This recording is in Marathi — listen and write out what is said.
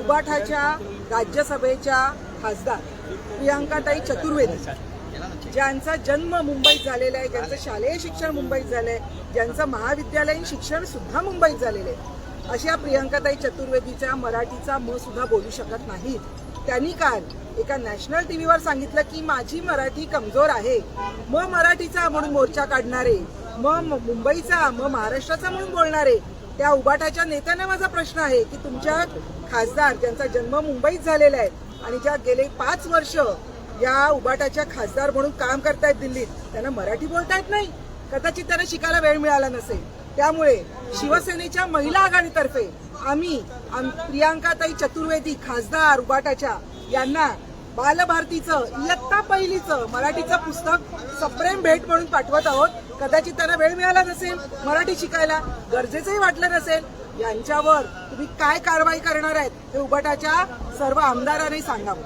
उबाठाच्या राज्यसभेच्या खासदार प्रियांकाताई चतुर्वेदी ज्यांचा जन्म मुंबईत झालेला आहे ज्यांचं शालेय शिक्षण मुंबईत झालंय ज्यांचं महाविद्यालयीन शिक्षण सुद्धा मुंबईत झालेलं आहे. अशा प्रियांकाताई चतुर्वेदीचा मराठीचा म सुद्धा बोलू शकत नाहीत. त्यांनी काल एका नॅशनल टीव्हीवर सांगितलं की माझी मराठी कमजोर आहे. मग मराठीचा म्हणून मोर्चा काढणारे मग मुंबईचा मग महाराष्ट्राचा म्हणून बोलणारे त्या उबाटाच्या नेत्यांना माझा प्रश्न आहे की तुमच्या खासदार ज्यांचा जन्म मुंबईत झालेला आहे आणि ज्या गेले पाच वर्ष या उबाटाच्या खासदार म्हणून काम करतायत दिल्लीत त्यांना मराठी बोलता येत नाही? कदाचित त्यांना शिकायला वेळ मिळाला नसेल. त्यामुळे शिवसेनेच्या महिला आघाडीतर्फे आम्ही आम- प्रियांकाताई चतुर्वेदी खासदार उबाटाच्या यांना बालभारतीचं इयत्ता पहिलीचं मराठीचं पुस्तक सप्रेम भेट म्हणून पाठवत आहोत. कदाचित त्यांना वेळ मिळाला नसेल मराठी शिकायला गरजेचंही वाटलं नसेल यांच्यावर तुम्ही काय कारवाई करणार आहेत हे उबाटाच्या सर्व आमदारांनी सांगावं.